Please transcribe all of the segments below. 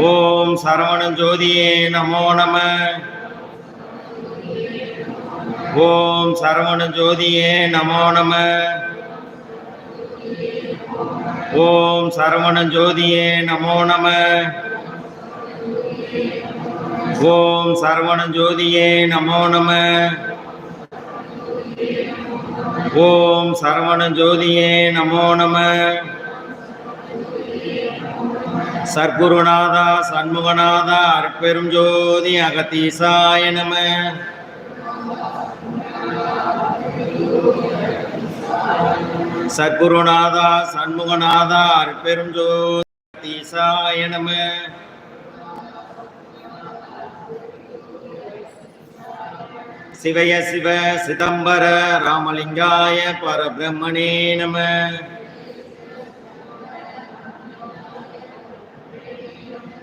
ஓம் சரவண ஜோதியே நமோ நம. ஓம் சரவண ஜோதியே நமோ நம. ஓம் சரவண ஜோதியே நமோ நம. ஓம் சரவண ஜோதியே நமோ நம. ஓம் சரவண ஜோதியே நமோ நம. சர்க்குருநாதா சண்முகநாதா அற்பெரும் ஜோதி அகத்தீசாய நம. சர்க்குருநாதா சண்முகநாதா அற்பெரும் ஜோதி அகத்தீசாய நம. சிவய சிவ சிதம்பர ராமலிங்காய பரபிரம்மணே நம.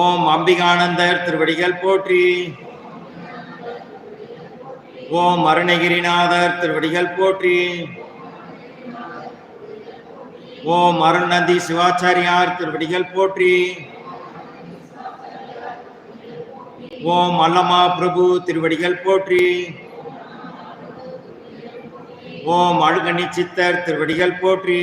ஓம் அம்பிகானந்தர் திருவடிகள் போற்றி. ஓம் அருணகிரிநாதர் திருவடிகள் போற்றி. ஓம் அருணந்தி சிவாச்சாரியார் திருவடிகள் போற்றி. ஓம் அல்லமா பிரபு திருவடிகள் போற்றி. ஓம் அழுகணி சித்தர் திருவடிகள் போற்றி.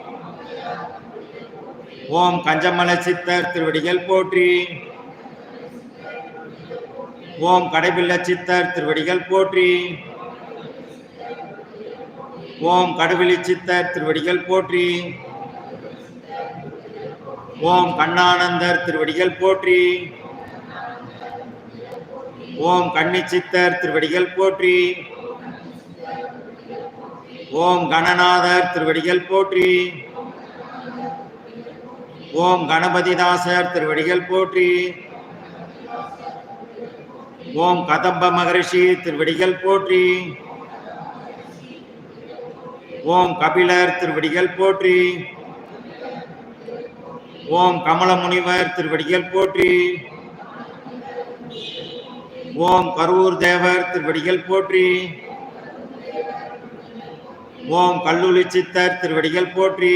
ஓம் கஞ்சமல சித்தர் திருவடிகள் போற்றி. ஓம் கடைபிள்ள சித்தர் திருவடிகள் போற்றி. ஓம் கடுவிழி சித்தர் திருவடிகள் போற்றி. ஓம் கண்ணானந்தர் திருவடிகள் போற்றி. ஓம் கன்னிச்சித்தர் திருவடிகள் போற்றி. ஓம் கணநாதர் திருவடிகள் போற்றி. ஓம் கணபதிதாசர் திருவடிகள் போற்றி. ஓம் கதம்ப மகரிஷி திருவடிகள் போற்றி. ஓம் கபிலர் திருவடிகள் போற்றி. ஓம் கமல முனிவர் திருவடிகள் போற்றி. ஓம் கரூர் தேவர் திருவடிகள் போற்றி. ஓம் கல்லூலி சித்தர் திருவடிகள் போற்றி.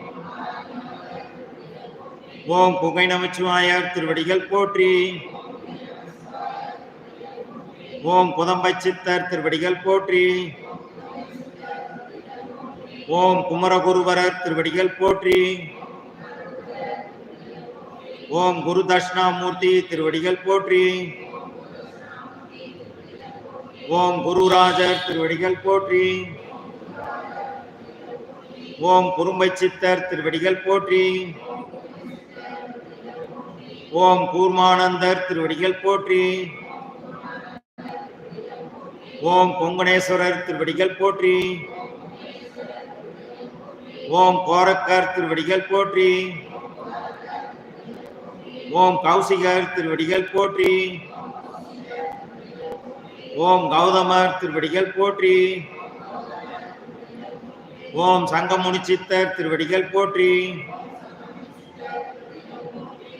ஓம் புகை நமச்சிவாயர் திருவடிகள் போற்றி. ஓம் புதம்பை சித்தர் திருவடிகள் போற்றி. ஓம் குமரகுருவரர் திருவடிகள் போற்றி. ஓம் குரு தட்சிணாமூர்த்தி திருவடிகள் போற்றி. ஓம் குருராஜர் திருவடிகள் போற்றி. ஓம் குறும்பை சித்தர் திருவடிகள் போற்றி. ஓம் கூர்மானந்தர் திருவடிகள் போற்றி. ஓம் கொங்கணேஸ்வரர் திருவடிகள் போற்றி. ஓம் கோரக்கர் திருவடிகள் போற்றி. ஓம் கௌசிகர் திருவடிகள் போற்றி. ஓம் கௌதமர் திருவடிகள் போற்றி. ஓம் சங்கமுனி சித்தர் திருவடிகள் போற்றி.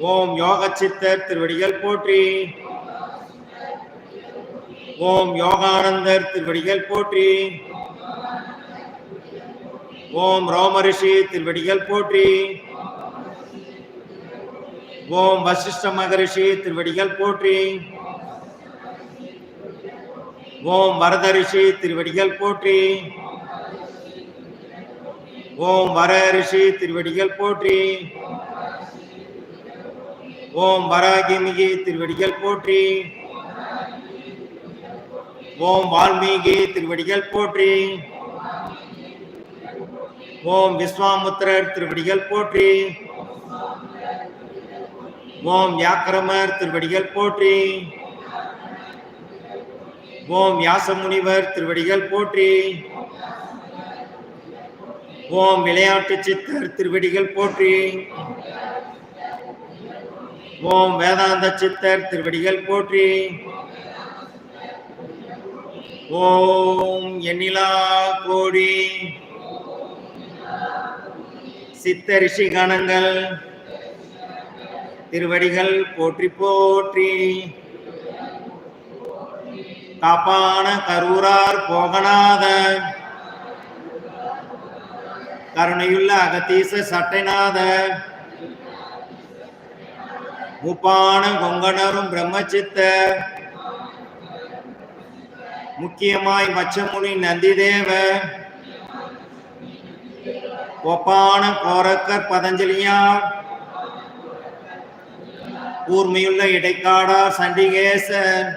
ஓம் யோக சித்தர் திருவடிகள் போற்றி. ஓம் யோகானந்தர் திருவடிகள் போற்றி. ஓம் ரோமரிஷி திருவடிகள் போற்றி. ஓம் வசிஷ்ட மகரிஷி திருவடிகள் போற்றி. ஓம் வரதரிஷி திருவடிகள் போற்றி. ஓம் வர ரிஷி திருவடிகள் போற்றி. ஓம் வராகிமிகி திருவடிகள் போற்றி. ஓம் வால்மீகி திருவடிகள் போற்றி. ஓம் விஸ்வாமுத்திரர் திருவடிகள் போற்றி. ஓம் வியாக்கிரமர் திருவடிகள் போற்றி. ஓம் வியாசமுனிவர் திருவடிகள் போற்றி. ஓம் விளையாட்டு சித்தர் திருவடிகள் போற்றி. ஓம் வேதாந்த சித்தர் திருவடிகள் போற்றி. ஓம் எண்ணிலா கோடி. சித்த ரிஷி கணங்கள். திருவடிகள் போற்றி போற்றி. காப்பான கரூரார் போகநாத. கருணையுள்ள அகத்தீச சட்டைநாத. முப்பான கொங்கணரும் பிரம்மச்சித்த. முக்கியமாய் மச்சமுனி நந்திதேவ. ஒப்பான கோரக்கர் பதஞ்சலியார் கூர்மையுள்ள இடைக்காடார் சண்டிகேசன்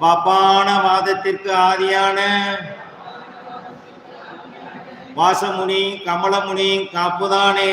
பாப்பான வாதத்திற்கு ஆதியான. வாசமுனி கமலமுனி காப்புதானே.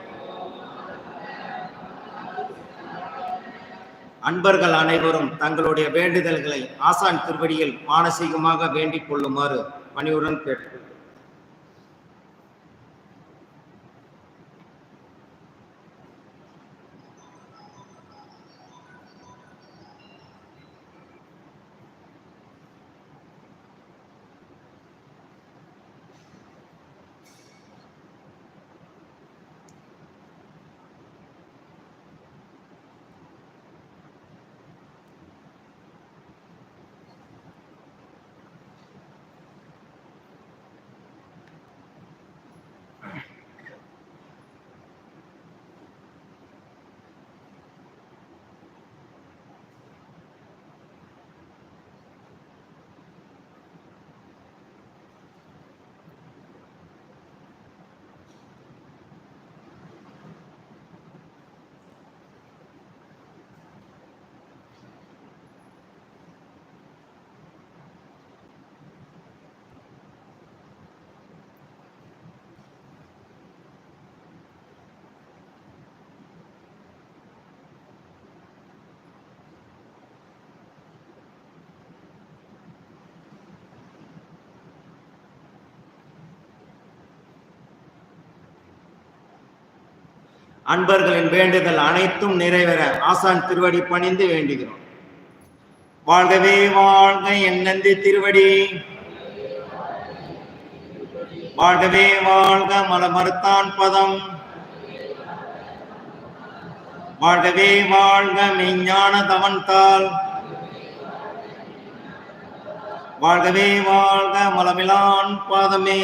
அன்பர்கள் அனைவரும் தங்களுடைய வேண்டுதல்களை ஆசான் திருவடியில் மானசீகமாக வேண்டிக் கொள்ளுமாறு பணியுடன் கேட்டு அன்பர்களின் வேண்டுதல் அனைத்தும் நிறைவேற ஆசான் திருவடி பணிந்து வேண்டுகிறோம். வாழ்கவே வாழ்க என் நந்தி திருவடி. வாழ்கவே வாழ்க மல மறுத்தான் பதம். வாழ்கவே வாழ்க மெய்ஞான தவன்தாள் வாழ்கவே வாழ்க மலமிலான் பாதமே.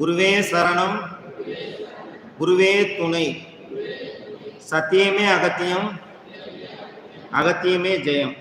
குருவே சரணம் குருவே துணை சத்தியமே அகத்தியம் அகத்தியமே ஜெயம்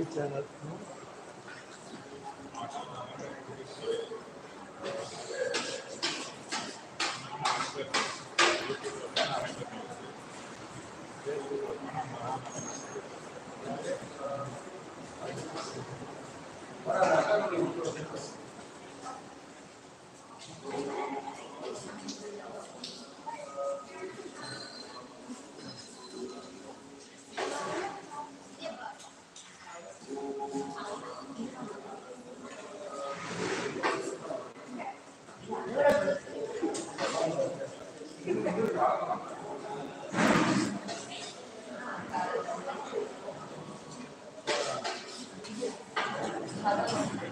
విచారాత్మకం Thank you. ভালো